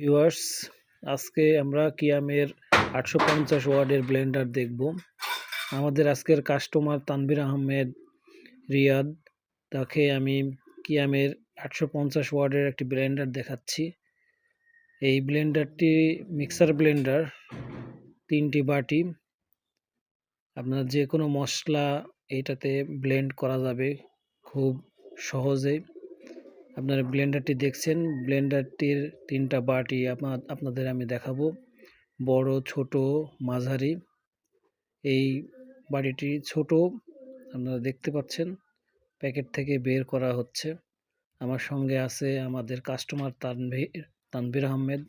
Viewers আজকে আমরা কিয়ামের আটশো পঞ্চাশ ওয়ার্ডের ব্লেন্ডার দেখব। আমাদের আজকের কাস্টমার তানভীর আহমেদ রিয়াদ। তাকে আমি কিয়ামের আটশো পঞ্চাশ ওয়ার্ডের একটি ব্লেন্ডার দেখাচ্ছি। এই ব্লেন্ডারটি মিক্সার ব্লেন্ডার, তিনটি বাটি। আপনার যে কোনো মশলা এইটাতে ব্লেন্ড করা যাবে খুব সহজেই আপনারা ব্লেন্ডারটি দেখছেন। ব্লেন্ডারটির তিনটা বাটি আপনাদের আমি দেখাবো। বড়, ছোট, মাঝারি। এই বাড়িটি ছোট, আপনারা দেখতে পাচ্ছেন। প্যাকেট থেকে বের করা হচ্ছে। আমার সঙ্গে আছে আমাদের কাস্টমার তানভীর তানভীর আহমেদ।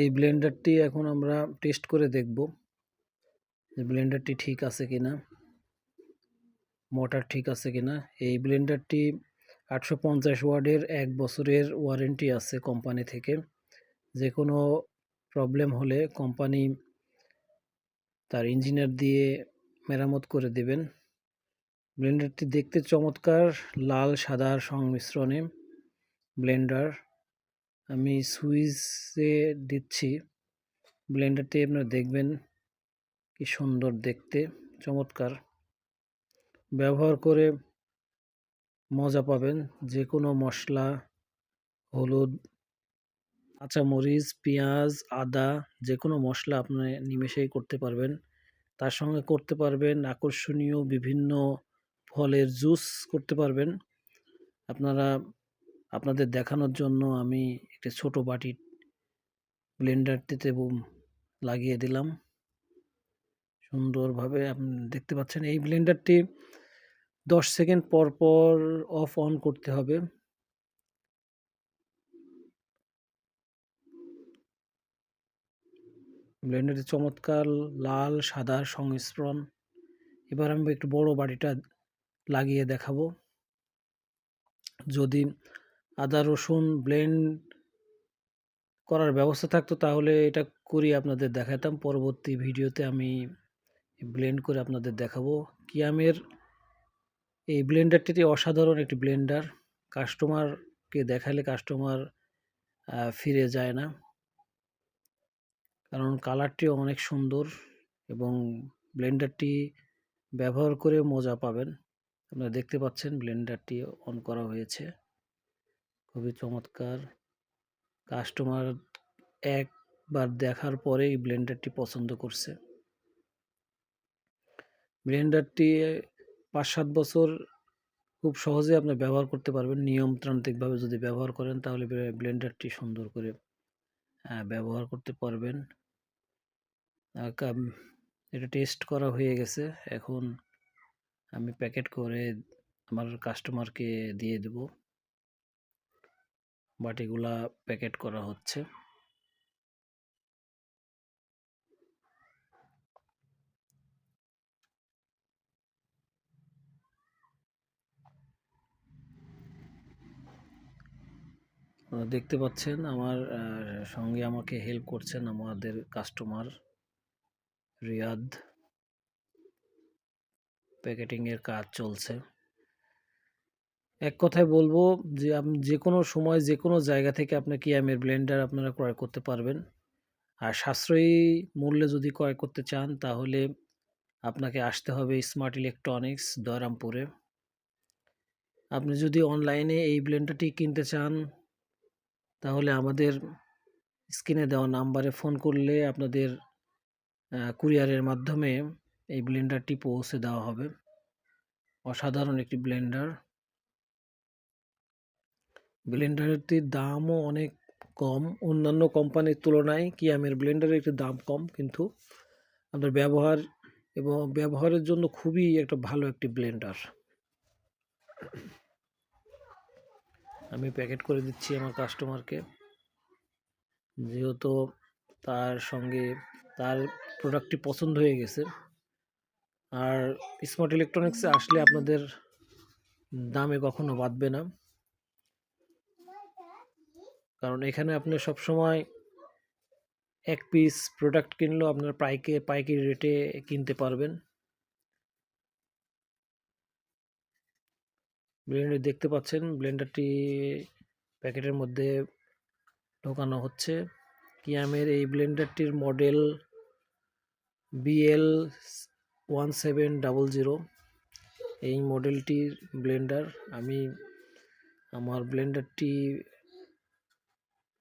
এই ব্লেন্ডারটি এখন আমরা টেস্ট করে দেখব যে ব্লেন্ডারটি ঠিক আছে কিনা। মোটর ঠিক আছে কিনা? এই ব্লেন্ডারটি আটশো পঞ্চাশ ওয়ার্ডের এক বছরের ওয়ারেন্টি আছে কোম্পানি থেকে। যে কোনো প্রবলেম হলে কোম্পানি তার ইঞ্জিনিয়ার দিয়ে মেরামত করে দেবেন। ব্লেন্ডারটি দেখতে চমৎকার, লাল সাদার সংমিশ্রণে ব্লেন্ডার আমি সুইচে দিচ্ছি। ব্লেন্ডারটি আপনারা দেখবেন কি সুন্দর দেখতে, চমৎকার। ব্যবহার করে মজা পাবেন যে কোনো মশলা, হলুদ, কাঁচামরিচ, পেঁয়াজ, আদা যে কোনো মশলা আপনি নিমেষেই করতে পারবেন। তার সঙ্গে করতে পারবেন আকর্ষণীয় বিভিন্ন ফলের জুস করতে পারবেন। আপনারা, আপনাদের দেখানোর জন্য আমি একটি ছোট বাটি ব্লেন্ডারটিতে লাগিয়ে দিলাম। সুন্দরভাবে আপনি দেখতে পাচ্ছেন এই ব্লেন্ডারটি দশ সেকেন্ড পর পর অফ অন করতে হবে। ব্লেন্ডারে চমৎকার লাল সাদার সংমিশ্রণ। এবার আমি একটু বড় বাড়িটা লাগিয়ে দেখাবো। যদি আদা, রসুন ব্লেন্ড করার ব্যবস্থা থাকতো তাহলে এটা করি আপনাদের দেখাতাম। পরবর্তী ভিডিওতে আমি ব্লেন্ড করে আপনাদের দেখাবো। কিয়ামের এই ব্লেন্ডারটি অসাধারণ একটি ব্লেন্ডার কাস্টমারকে দেখালে কাস্টমার ফিরে যায় না। কারণ কালারটিও অনেক সুন্দর এবং ব্লেন্ডারটি ব্যবহার করে মজা পাবেন। আপনারা দেখতে পাচ্ছেন ব্লেন্ডারটি অন করা হয়েছে। খুবই চমৎকার। কাস্টমার একবার দেখার পরে এই ব্লেন্ডারটি পছন্দ করছে। ব্লেন্ডারটি পাঁচ সাত বছর খুব সহজে আপনি ব্যবহার করতে পারবেন। নিয়মতান্ত্রিকভাবে যদি ব্যবহার করেন, তাহলে ব্লেন্ডারটি সুন্দর করে ব্যবহার করতে পারবেন। এটা টেস্ট করা হয়ে গেছে। এখন আমি প্যাকেট করে আমার কাস্টমারকে দিয়ে দেব। বাটিগুলা প্যাকেট করা হচ্ছে। দেখতে পাচ্ছেন আমার সঙ্গে আমাকে হেল্প করছেন আমাদের কাস্টমার রিয়াদ। প্যাকেটিংয়ের কাজ চলছে। এক কথায় বলব যে আপনি যে কোনো সময় যে কোনো জায়গা থেকে আপনি কিয়ামের ব্লেন্ডার আপনারা ক্রয় করতে পারবেন। আর সাশ্রয়ী মূল্যে যদি ক্রয় করতে চান তাহলে আপনাকে আসতে হবে স্মার্ট ইলেকট্রনিক্স দয়রামপুরে। আপনি যদি অনলাইনে এই ব্লেন্ডারটি কিনতে চান তাহলে আমাদের স্ক্রিনে দেওয়া নাম্বারে ফোন করলে আপনাদের কুরিয়ারের মাধ্যমে এই ব্লেন্ডারটি পৌঁছে দেওয়া হবে। অসাধারণ একটি ব্লেন্ডার। ব্লেন্ডারটির দামও অনেক কম। অন্যান্য কোম্পানির তুলনায় কিয়ামের ব্লেন্ডারের একটু দাম কম, কিন্তু আপনার ব্যবহার এবং ব্যবহারের জন্য খুবই একটা ভালো একটি ব্লেন্ডার। আমি প্যাকেট করে দিচ্ছি আমার কাস্টমারকে যেহেতু তার সঙ্গে তার প্রোডাক্টটি পছন্দ হয়ে গেছে। আর স্মার্ট ইলেকট্রনিক্সে আসলে আপনাদের দামে কখনো বাঁধবে না। কারণ এখানে আপনি সবসময় এক পিস প্রোডাক্ট কিনলেও আপনার পাইকে, পাইকারি রেটে কিনতে পারবেন। ব্লেন্ডার দেখতে পাচ্ছেন। ব্লেন্ডারটি প্যাকেটের মধ্যে ঢোকানো হচ্ছে। কিয়ামের এই ব্লেন্ডারটির model BL one seven double zero এই মডেলটির ব্লেন্ডার আমি আমার ব্লেন্ডারটি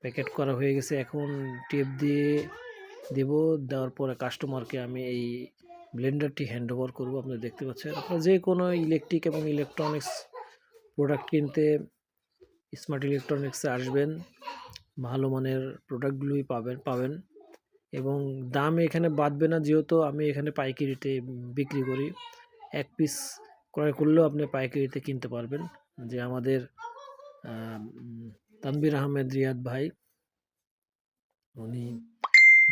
প্যাকেট করা হয়ে গেছে। এখন টেপ দিয়ে দেব। দেওয়ার পরে কাস্টমারকে আমি এই ব্লেন্ডারটি হ্যান্ড ওভার করব। আপনারা দেখতে পাচ্ছেন। আপনারা যে কোনো ইলেকট্রিক এবং ইলেকট্রনিক্স প্রোডাক্ট কিনতে স্মার্ট ইলেকট্রনিক্সে আসবেন, ভালো মানের প্রোডাক্টগুলোই পাবেন পাবেন। এবং দাম এখানে বাড়বে না, যেহেতু আমি এখানে পাইকারিতে বিক্রি করি। এক পিস ক্রয় করলেও আপনি পাইকারিতে কিনতে পারবেন। যে আমাদের তানবির আহমেদ রিয়াদ ভাই, উনি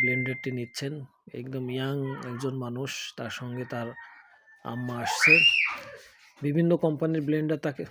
ব্লেন্ডারটি নিচ্ছেন। একদম ইয়াং একজন মানুষ, তার সঙ্গে তার আম্মা আসছে। বিভিন্ন কোম্পানির ব্লেন্ডার তাকে